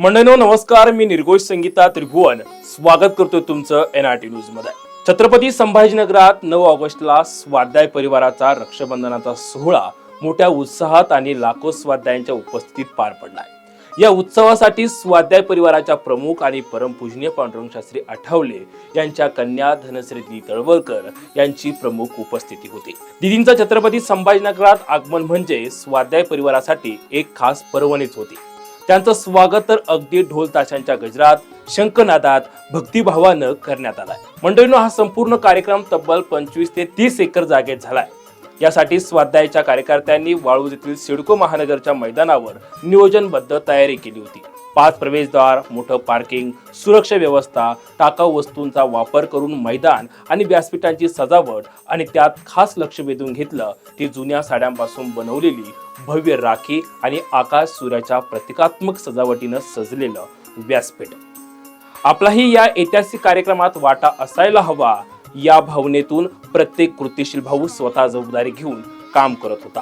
मंडळीनो नमस्कार. मी निर्घोष संगीता त्रिभुवन. स्वागत करतो तुमचं एन आर टी न्यूजमध्ये छत्रपती संभाजीनगरात नऊ ऑगस्टला स्वाध्याय परिवाराचा रक्षाबंधनाचा सोहळा मोठ्या उत्साहात आणि लाखो स्वाध्यायांच्या उपस्थितीत पार पडला या उत्सवासाठी स्वाध्याय परिवाराच्या प्रमुख आणि परमपूजनीय पांडुरंग शास्त्री आठवले यांच्या कन्या धनश्री दी तळवलकर यांची प्रमुख उपस्थिती होती. दिदींचा छत्रपती संभाजीनगरात आगमन म्हणजे स्वाध्याय परिवारासाठी एक खास पर्वणीच होती. त्यांचं स्वागत तर अगदी ढोल ताशांच्या गजरात शंखनादात भक्तिभावानं करण्यात आलाय. मंडळीनं हा संपूर्ण कार्यक्रम तब्बल पंचवीस ते तीस एकर जागेत झालाय. यासाठी स्वाध्यायाच्या कार्यकर्त्यांनी वाळूज येथील सिडको महानगरच्या मैदानावर नियोजनबद्ध तयारी केली होती. पाच प्रवेशद्वार मोठं पार्किंग सुरक्षा व्यवस्था टाकाऊ वस्तूंचा वापर करून मैदान आणि व्यासपीठांची सजावट आणि त्यात खास लक्ष वेधून घेतलं ती जुन्या साड्यांपासून बनवलेली भव्य राखी आणि आकाश सूर्याच्या प्रतिकात्मक सजावटीनं सजलेलं व्यासपीठ. आपलाही या ऐतिहासिक कार्यक्रमात वाटा असायला हवा या भावनेतून प्रत्येक कृतीशील भाऊ स्वतः जबाबदारी घेऊन काम करत होता.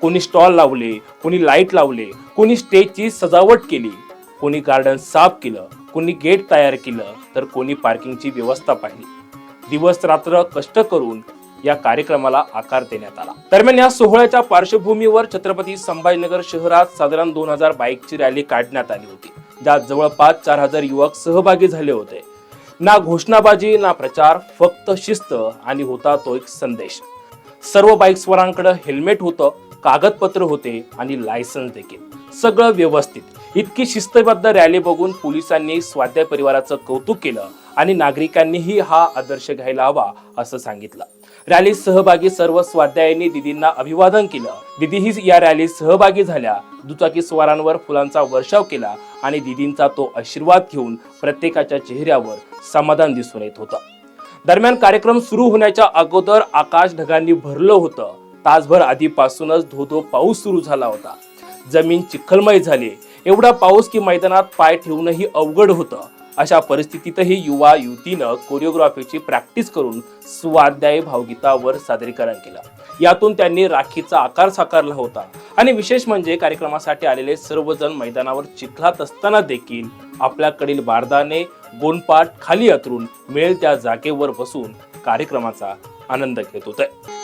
कोणी स्टॉल लावले कोणी लाइट लावले कोणी स्टेजची सजावट केली कोणी गार्डन साफ केलं कोणी गेट तयार केलं तर कोणी पार्किंगची व्यवस्था पाहिली. दिवस रात्र कष्ट करून या कार्यक्रमाला आकार देण्यात आला. दरम्यान या सोहळ्याच्या पार्श्वभूमीवर छत्रपती संभाजीनगर शहरात साधारण दोन हजार बाईकची रॅली काढण्यात आली होती. ज्यात जवळपास चार हजार युवक सहभागी झाले होते. ना घोषणाबाजी ना प्रचार फक्त शिस्त आणि होता तो एक संदेश. सर्व बाईकस्वारांकडे हेल्मेट होतं कागदपत्र होते आणि लायसन्स देखील. सगळं व्यवस्थित. इतकी शिस्तबद्ध रॅली बघून पोलिसांनी स्वाध्याय परिवाराचं कौतुक केलं आणि नागरिकांनीही हा आदर्श घ्यायला हवा असं सांगितलं. रॅलीत सहभागी सर्व स्वाध्यायांनी दिदींना अभिवादन केलं. दिदीही या रॅलीत सहभागी झाल्या. दुचाकी स्वारांवर फुलांचा वर्षाव केला आणि दिदींचा तो आशीर्वाद घेऊन प्रत्येकाच्या चेहऱ्यावर समाधान दिसून येत होतं. दरम्यान कार्यक्रम सुरू होण्याच्या अगोदर आकाश ढगांनी भरलं होतं. तासभर आधीपासूनच धो धो पाऊस सुरू झाला होता. जमीन चिखलमय झाली. एवढा पाऊस की मैदानात पाय ठेवणंही अवघड होतं. अशा परिस्थितीतही युवा युवतीनं कोरिओग्राफीची प्रॅक्टिस करून स्वाध्यायी भावगीतावर सादरीकरण केलं. यातून त्यांनी राखीचा आकार साकारला होता. आणि विशेष म्हणजे कार्यक्रमासाठी आलेले सर्वजण मैदानावर चिखलात असताना देखील आपल्याकडील बारदाने गोणपाट खाली अतरून मिळेल त्या जागेवर बसून कार्यक्रमाचा आनंद घेत होते.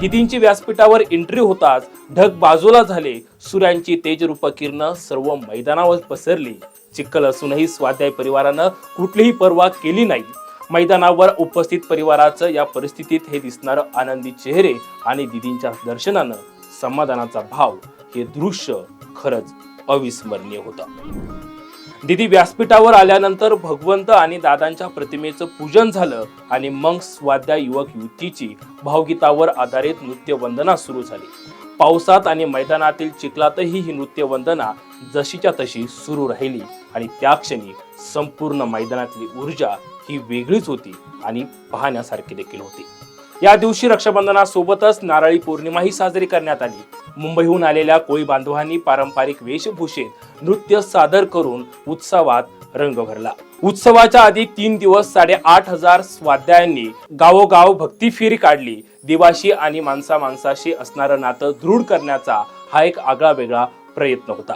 दिदींची व्यासपीठावर एंट्री होताच ढग बाजूला झाले. सूर्यांची तेजरूप किरण सर्व मैदानावर पसरली. चिखल असूनही स्वाध्याय परिवारानं कुठलीही पर्वा केली नाही. मैदानावर उपस्थित परिवाराचं या परिस्थितीत हे दिसणारं आनंदी चेहरे आणि दिदींच्या दर्शनानं समाधानाचा भाव हे दृश्य खरंच अविस्मरणीय होतं. दिदी व्यासपीठावर आल्यानंतर भगवंत आणि दादांच्या प्रतिमेचं पूजन झालं आणि मग स्वाध्याय युवक युतीची भावगीतावर आधारित नृत्य वंदना सुरू झाली. पावसात आणि मैदानातील चिखलातही ही नृत्य वंदना जशीच्या तशी सुरू राहिली आणि त्या क्षणी संपूर्ण मैदानातली ऊर्जा ही वेगळीच होती आणि पाहण्यासारखी देखील होती. या दिवशी रक्षाबंधनासोबतच नारळी पौर्णिमाही साजरी करण्यात आली. मुंबईहून आलेल्या कोळी बांधवांनी पारंपरिक वेशभूषेत नृत्य सादर करून उत्सवात रंग भरला. उत्सवाच्या आधी तीन दिवस साडेआठ हजार स्वाध्यायांनी गावोगाव भक्ती फेरी काढली. दिवाशी आणि माणसा माणसाशी असणारं नातं दृढ करण्याचा हा एक आगळा वेगळा प्रयत्न होता.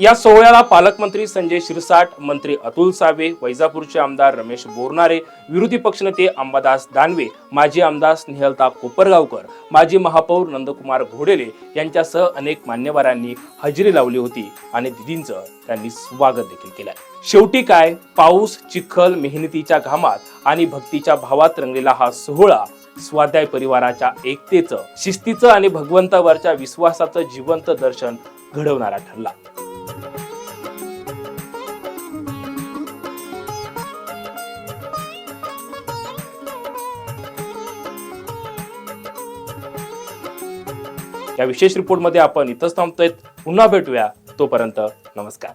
या सोहळ्याला पालकमंत्री संजय शिरसाट मंत्री अतुल सावे वैजापूरचे आमदार रमेश बोरनारे विरोधी पक्षनेते अंबादास दानवे माजी आमदार स्नेहलताप कोपरगावकर माजी महापौर नंदकुमार घोडेले यांच्यासह अनेक मान्यवरांनी हजेरी लावली होती आणि दिदींचं त्यांनी स्वागत देखील केलंय. शेवटी काय? पाऊस चिखल मेहनतीच्या घामात आणि भक्तीच्या भावात रंगलेला हा सोहळा स्वाध्याय परिवाराच्या एकतेचं शिस्तीचं आणि भगवंतावरच्या विश्वासाचं जिवंत दर्शन घडवणारा ठरला. या विशेष रिपोर्टमध्ये आपण इथंच थांबतोय. पुन्हा भेटूया. तोपर्यंत नमस्कार.